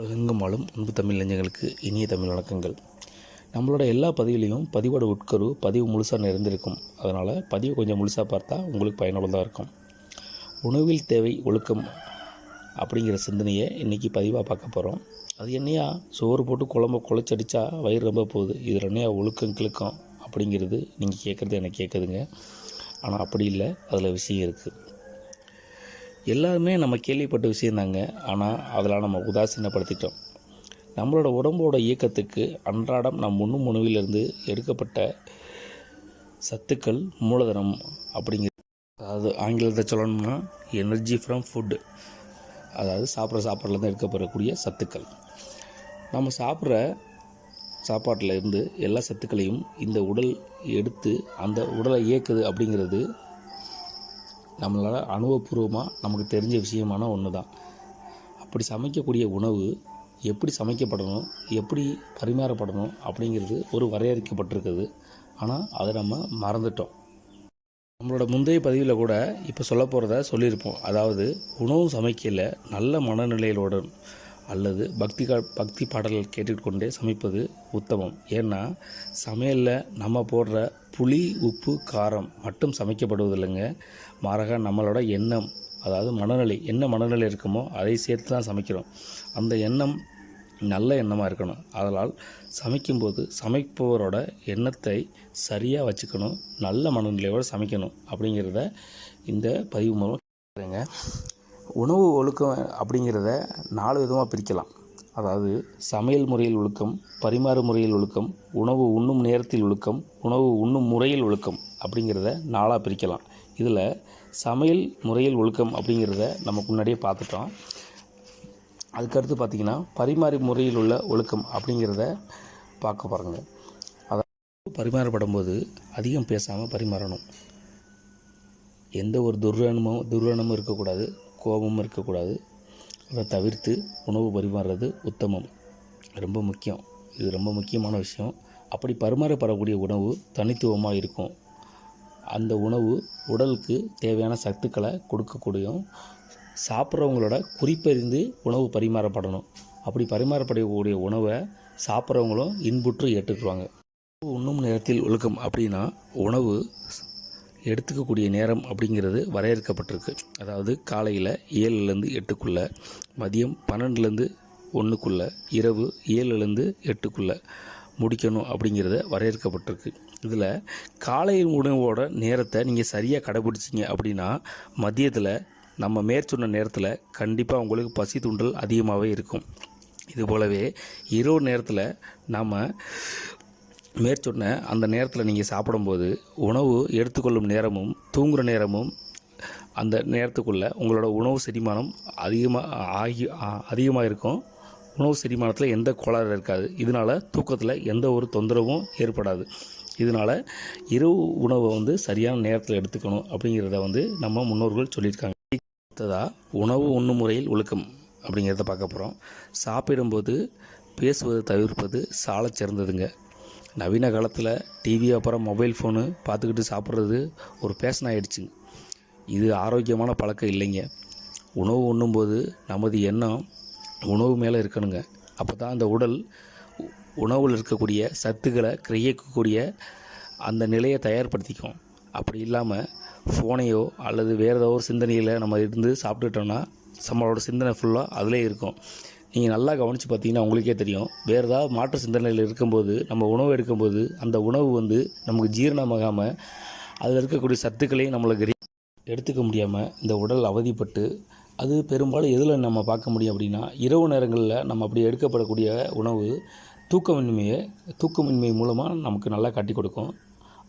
உலகெங்கும் வாழும் அன்பு தமிழ் நெஞ்சங்களுக்கு இனிய தமிழ் வணக்கங்கள். நம்மளோட எல்லா பதிவுலையும் பதிவோட உட்கரு பதிவு முழுசாக நிறைந்திருக்கும். அதனால் பதிவு கொஞ்சம் முழுசாக பார்த்தா உங்களுக்கு பயனுள்ளதாக இருக்கும். உணவில் தேவை ஒழுக்கம் அப்படிங்கிற சிந்தனையை இன்றைக்கி பதிவாக பார்க்க போகிறோம் அது என்னையா? சோறு போட்டு குழம்ப குழச்சடிச்சா வயிறு ரொம்ப போகுது. இதில் என்னையா ஒழுக்கம் கிழக்கம் அப்படிங்கிறது நீங்கள் கேட்குறது எனக்கு கேட்குதுங்க. ஆனால் அப்படி இல்லை. அதில் விஷயம் இருக்குது எல்லாருமே நம்ம கேள்விப்பட்ட விஷயந்தாங்க ஆனால் அதெல்லாம் நம்ம உதாசீனப்படுத்திட்டோம். நம்மளோட உடம்போட இயக்கத்துக்கு அன்றாடம் நம் உண்ணும் உணவிலிருந்து எடுக்கப்பட்ட சத்துக்கள் மூலதனம் அப்படிங்கிற அதாவது ஆங்கிலத்தை சொல்லணும்னா எனர்ஜி ஃப்ரம் ஃபுட்டு அதாவது சாப்பிட்ற சாப்பாடுலேருந்து எடுக்கப்படக்கூடிய சத்துக்கள். நம்ம சாப்பிட்ற சாப்பாட்டில் இருந்து எல்லா சத்துக்களையும் இந்த உடல் எடுத்து அந்த உடலை இயக்குது அப்படிங்கிறது நம்மளால் அனுபவபூர்வமாக நமக்கு தெரிஞ்ச விஷயமான ஒன்று தான் அப்படி சமைக்கக்கூடிய உணவு எப்படி சமைக்கப்படணும் எப்படி பரிமாறப்படணும் அப்படிங்கிறது ஒரு வரையறுக்கப்பட்டிருக்குது. ஆனால் அதை நம்ம மறந்துட்டோம். நம்மளோட முந்தைய பதிவில் கூட இப்போ சொல்ல போகிறத சொல்லியிருப்போம். அதாவது உணவு சமைக்கல நல்ல மனநிலையிலுடன் அல்லது பக்தி கா பக்தி பாடல்கள் கேட்டுக்கொண்டே சமைப்பது உத்தமம். ஏன்னா சமையலில் நம்ம போடுற புளி உப்பு காரம் மட்டும் சமைக்கப்படுவதில்லைங்க. மாறாக நம்மளோட எண்ணம் அதாவது மனநிலை என்ன மனநிலை இருக்குமோ அதை சேர்த்து தான் சமைக்கிறோம். அந்த எண்ணம் நல்ல எண்ணமாக இருக்கணும். அதனால் சமைக்கும்போது சமைப்பவரோட எண்ணத்தை சரியாக வச்சுக்கணும். நல்ல மனநிலையோடு சமைக்கணும் அப்படிங்கிறத இந்த பதிவு மூலம் கேட்குறேங்க உணவு ஒழுக்கம் அப்படிங்கிறத நாலு விதமாக பிரிக்கலாம். அதாவது சமையல் முறையில் ஒழுக்கம் பரிமாறு முறையில் ஒழுக்கம் உணவு உண்ணும் நேரத்தில் ஒழுக்கம் உணவு உண்ணும் முறையில் ஒழுக்கம் அப்படிங்கிறத நாளாக பிரிக்கலாம். இதில் சமையல் முறையில் ஒழுக்கம் அப்படிங்கிறத நமக்கு முன்னாடியே பார்த்துட்டோம். அதுக்கடுத்து பார்த்திங்கன்னா பரிமாறி முறையில் உள்ள ஒழுக்கம் அப்படிங்கிறத பார்க்க பாருங்க அதாவது பரிமாறப்படும் போது அதிகம் பேசாமல் பரிமாறணும். எந்த ஒரு துர்வனமும் துர்வனமும் இருக்கக்கூடாது. கோபமும் இருக்கக்கூடாது. அதை தவிர்த்து உணவு பரிமாறுறது உத்தமம். ரொம்ப முக்கியம். இது ரொம்ப முக்கியமான விஷயம். அப்படி பரிமாறப்படக்கூடிய உணவு தனித்துவமாக இருக்கும். அந்த உணவு உடலுக்கு தேவையான சத்துக்களை கொடுக்கக்கூடியும் சாப்பிட்றவங்களோட குறிப்பறிந்து உணவு பரிமாறப்படணும். அப்படி பரிமாறப்படக்கூடிய உணவை சாப்பிட்றவங்களும் இன்புற்று ஏற்றுக்குவாங்க. உண்ணும் நேரத்தில் ஒழுக்கம் அப்படின்னா உணவு எடுத்துக்கக்கூடிய நேரம் அப்படிங்கிறது வரையறுக்கப்பட்டிருக்கு. அதாவது காலையில் ஏழுலேருந்து எட்டுக்குள்ளே மதியம் பன்னெண்டுலேருந்து ஒன்றுக்குள்ளே இரவு ஏழுலேருந்து எட்டுக்குள்ளே முடிக்கணும் அப்படிங்கிறத வரையறுக்கப்பட்டிருக்கு. இதில் காலை உணவோட நேரத்தை நீங்கள் சரியாக கடைபிடிச்சிங்க அப்படின்னா மதியத்தில் நம்ம மேற்சொன்ன நேரத்தில் கண்டிப்பாக உங்களுக்கு பசி தூண்டல் அதிகமாகவே இருக்கும். இது போலவே இரவு நேரத்தில் நாம் மேற்சொன்ன அந்த நேரத்தில் நீங்கள் சாப்பிடும்போது உணவு எடுத்துக்கொள்ளும் நேரமும் தூங்குகிற நேரமும் அந்த நேரத்துக்குள்ளே உங்களோட உணவு செரிமானம் அதிகமாக ஆகி அதிகமாக இருக்கும். உணவு செரிமானத்தில் எந்த கோளாறு இருக்காது. இதனால் தூக்கத்தில் எந்த ஒரு தொந்தரவும் ஏற்படாது. இதனால் இரவு உணவை வந்து சரியான நேரத்தில் எடுத்துக்கணும் அப்படிங்கிறத வந்து நம்ம முன்னோர்கள் சொல்லியிருக்காங்க. அடுத்ததாக உணவு உண்ணும் முறையில் ஒழுக்கம் அப்படிங்கிறத பார்க்க போகிறோம் சாப்பிடும்போது பேசுவதை தவிர்ப்பது சாலச் சிறந்ததுங்க நவீன காலத்தில் டிவி அப்புறம் மொபைல் ஃபோனு பார்த்துக்கிட்டு சாப்பிட்றது ஒரு பேஷன் ஆகிடுச்சுங்க இது ஆரோக்கியமான பழக்கம் இல்லைங்க. உணவு உண்ணும்போது நமது எண்ணம் உணவு மேலே இருக்கணுங்க. அப்போ தான் அந்த உடல் உணவில் இருக்கக்கூடிய சத்துக்களை கிரகிக்கக்கூடிய அந்த நிலையை தயார்படுத்திக்கும். அப்படி இல்லாமல் ஃபோனையோ அல்லது வேறு ஏதோ ஒரு சிந்தனையில் நம்ம இருந்து சாப்பிட்டுட்டோம்னா நம்மளோட சிந்தனை ஃபுல்லாக அதிலே இருக்கும். நீங்கள் நல்லா கவனித்து பார்த்தீங்கன்னா உங்களுக்கே தெரியும். வேறு ஏதாவது மாற்று சிந்தனையில் இருக்கும்போது நம்ம உணவு எடுக்கும்போது அந்த உணவு வந்து நமக்கு ஜீரணமாகாமல் அதில் இருக்கக்கூடிய சத்துக்களையும் நம்மளுக்கு எடுத்துக்க முடியாமல் இந்த உடல் அவதிப்பட்டு அது பெரும்பாலும் எதில் நம்ம பார்க்க முடியும் அப்படின்னா இரவு நேரங்களில் நம்ம அப்படி எடுக்கப்படக்கூடிய உணவு தூக்கமின்மையை தூக்கமின்மை மூலமாக நமக்கு நல்லா கட்டி கொடுக்கும்.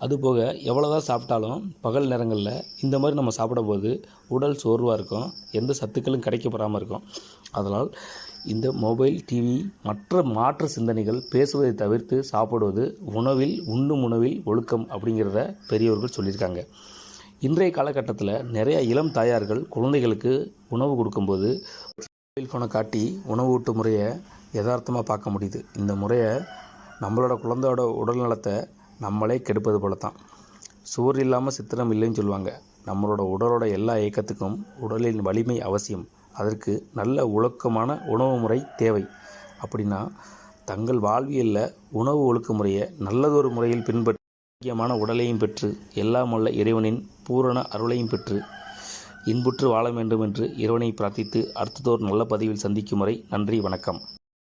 அதுபோக எவ்வளோ தான் சாப்பிட்டாலும் பகல் நேரங்களில் இந்த மாதிரி நம்ம சாப்பிடும்போது உடல் சோர்வாக இருக்கும் எந்த சத்துக்களும் கிடைக்கப்படாமல் இருக்கும். அதனால் இந்த மொபைல் டிவி மற்ற மாற்று சிந்தனைகள் பேசுவதை தவிர்த்து சாப்பிடுவது உணவில் உண்ணும் உணவில் ஒழுக்கம் அப்படிங்கிறத பெரியவர்கள் சொல்லியிருக்காங்க. இன்றைய காலகட்டத்தில் நிறைய இளம் தாயார்கள் குழந்தைகளுக்கு உணவு கொடுக்கும்போது மொபைல் ஃபோனை காட்டி உணவு ஊட்டு முறையை யதார்த்தமாக பார்க்க முடியுது. இந்த முறையை நம்மளோட குழந்தையோட உடல் நலத்தை நம்மளே கெடுப்பது போல தான் சுவர் இல்லாமல் சித்திரம் இல்லைன்னு சொல்லுவாங்க. நம்மளோட உடலோட எல்லா இயக்கத்துக்கும் உடலின் வலிமை அவசியம். அதற்கு நல்ல ஒழுக்கமான உணவு முறை தேவை. அப்படின்னா தங்கள் வாழ்வியலில் உணவு ஒழுக்க முறையை நல்லதொரு முறையில் பின்பற்றி முக்கியமான உடலையும் பெற்று எல்லாம் உள்ள இறைவனின் பூரண அருளையும் பெற்று இன்புற்று வாழ வேண்டும் என்று இறைவனை பிரார்த்தித்து அடுத்ததோர் நல்ல பதிவில் சந்திக்கும் வரை நன்றி வணக்கம்.